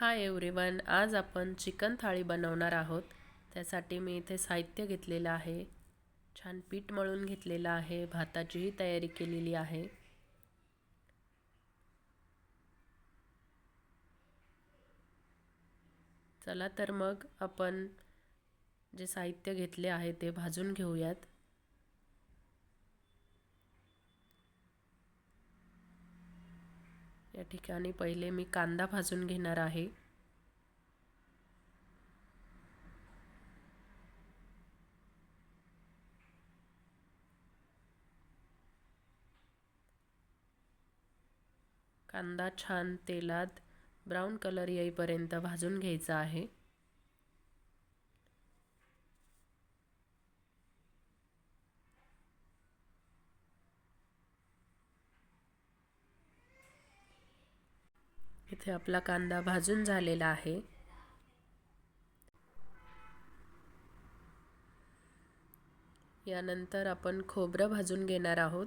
Hi everyone आज आपण chicken थाळी बनवणार आहोत. त्यासाठी मी इथे साहित्य घेतलेलं आहे. छान पीठ मळून घेतलेलं आहे. भाताचीही तयारी केलेली आहे. चला तर मग आपण जे साहित्य घेतले आहे ते भाजून घेऊयात. या ठिकाणी पहिले मी कांदा भाजून घेणार आहे. कांदा छान तेलात ब्राऊन कलर येईपर्यंत भाजून घ्यायचा आहे. इथे आपला कांदा भाजून झालेला आहे. यानंतर आपण खोबरं भाजून घेणार आहोत.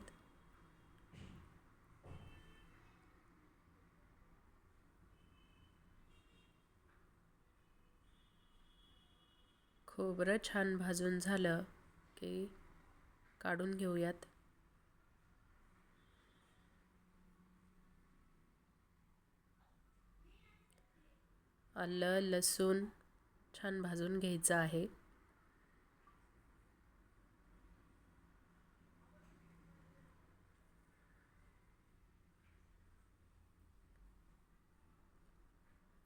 खोबरं छान भाजून झालं की काढून घेऊयात. आलं लसूण छान भाजून घ्यायचं आहे.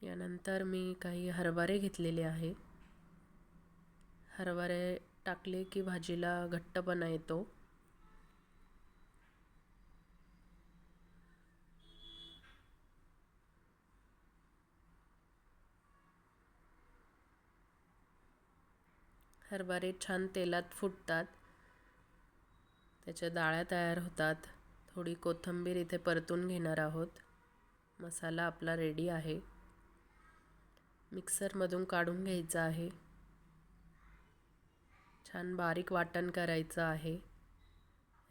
यानंतर मी काही हरभरे घेतलेले आहे. हरभरे टाकले की भाजीला घट्टपणा येतो. हरभरे छान तेलात फुटतात. त्याच्या डाळ्या तयार होतात. थोडी कोथिंबीर इथे परतून घेणार आहोत. मसाला आपला रेडी आहे. मिक्सरमधून काढून घ्यायचा आहे. छान बारीक वाटण करायचं आहे.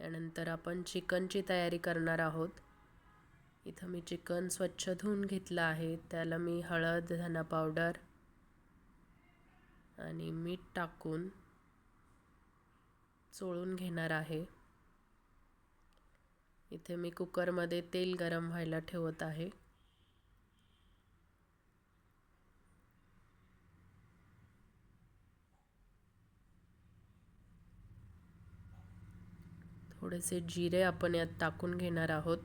यानंतर आपण चिकनची तयारी करणार आहोत. इथं मी चिकन स्वच्छ धुवून घेतलं आहे. त्याला मी हळद धना पावडर आणि मीठ टाकून चोळून घेणार आहे. इथे मी कुकरमध्ये तेल गरम व्हायला ठेवत आहे. थोडेसे जिरे आपण यात टाकून घेणार आहोत.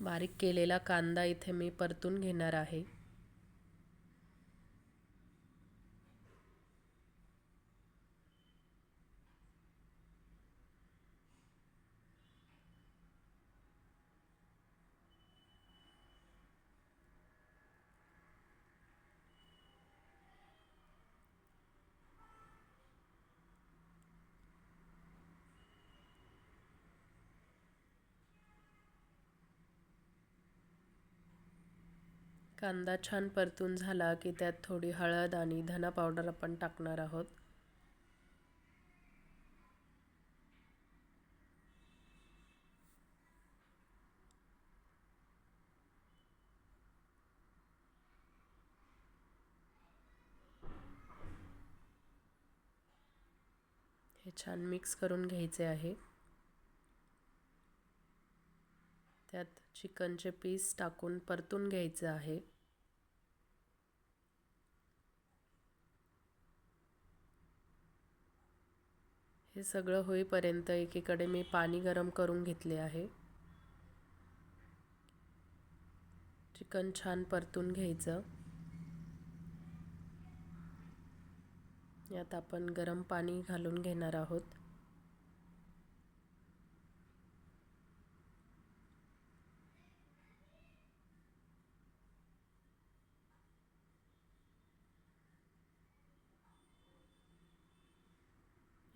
बारीक केलेला कांदा इथे मी परतून घेणार आहे. कांदा छान परतून झाला की त्यात थोडी हळद आणि धना पावडर आपण टाकणार आहोत. हे छान मिक्स करून घ्यायचे आहे. त्यात चिकनचे पीस टाकून परतून घ्यायचं आहे. हे सगळं होईपर्यंत एकीकडे मी पाणी गरम करून घेतले आहे. चिकन छान परतून घ्यायचं. यात आपण गरम पाणी घालून घेणार आहोत.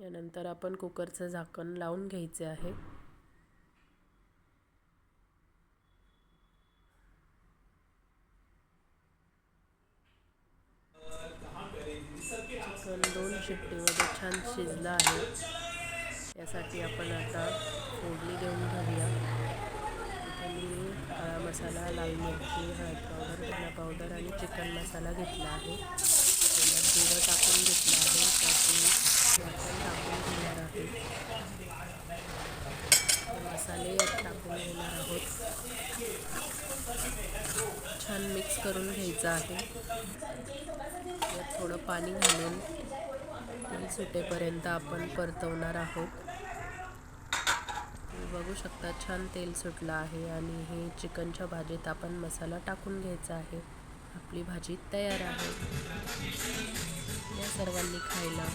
यानंतर आपण कुकरचं झाकण लावून घ्यायचे आहे. चिकन दोन शिट्टीमध्ये छान शिजलं आहे. यासाठी आपण आता फोडणी देऊन घेऊया. इथे मी काळा मसाला लाल मिरची हळद पावडर धना पावडर आणि चिकन मसाला घेतला आहे. त्याच्यात जिरं टाकून घेतलं आहे. त्याची टाकून घेणार आहे मसाले टाकून घेणार आहोत छान मिक्स करून घ्यायचं आहे. थोडं पाणी घालून तेल सुटेपर्यंत आपण परतवणार आहोत. तुम्ही बघू शकता छान तेल सुटलं आहे आणि हे चिकनच्या भाजीत आपण मसाला टाकून घ्यायचा आहे. आपली भाजी तयार आहे. या सर्वांनी खायला